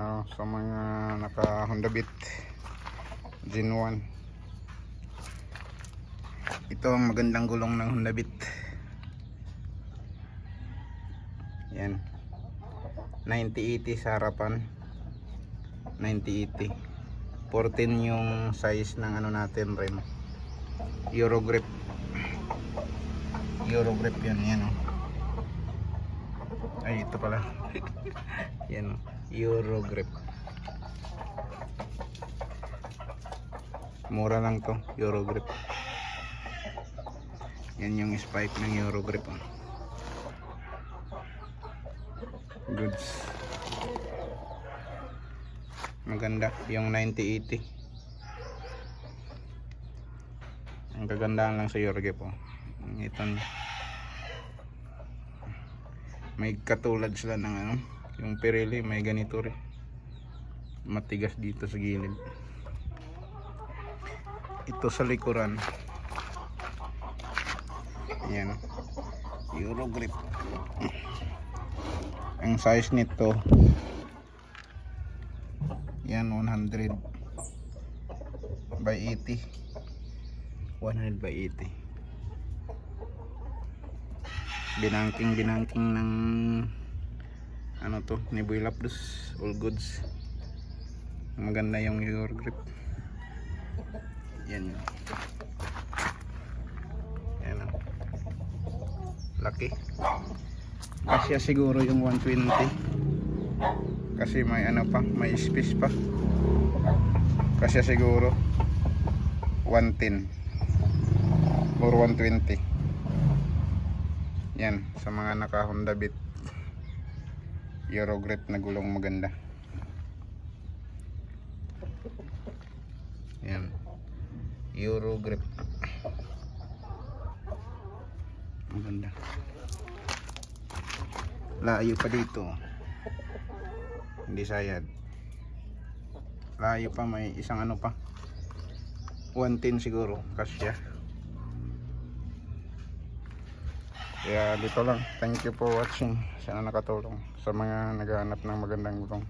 Ah, sa mga naka Honda Beat Gen 1 ito ang magandang gulong ng Honda Beat. Yan. 9080 sa harapan. 9080 14 yung size ng ano natin rim. Euro grip. Euro grip yun yan oh. Ay ito pala yan oh. Euro grip mura lang to Euro grip yan yung spike ng Euro grip oh. goods maganda yung 9080 ang kagandahan lang sa Euro grip oh. ito may katulad sila ng ano yung Pirelli may ganito rin. Matigas dito sa gilid. Ito sa likuran. Yan Euro grip. Ang size nito yan 100 by 80 100 by 80 binangking binangking ng ano to Niboy Lapdos all goods. Maganda yung your grip. Yan yun. Yan laki. Kasya siguro yung 120 kasi may ano pa may space pa. Kasya siguro 110 or 120 yan sa mga naka Honda Beat. Euro grip na gulong maganda. Yan. Euro grip maganda. Layo pa dito. Hindi sayad. Layo pa may isang ano pa. 110 siguro kasya kaya dito lang. Thank you for watching. Sana nakatulong sa mga naghahanap ng magandang gulong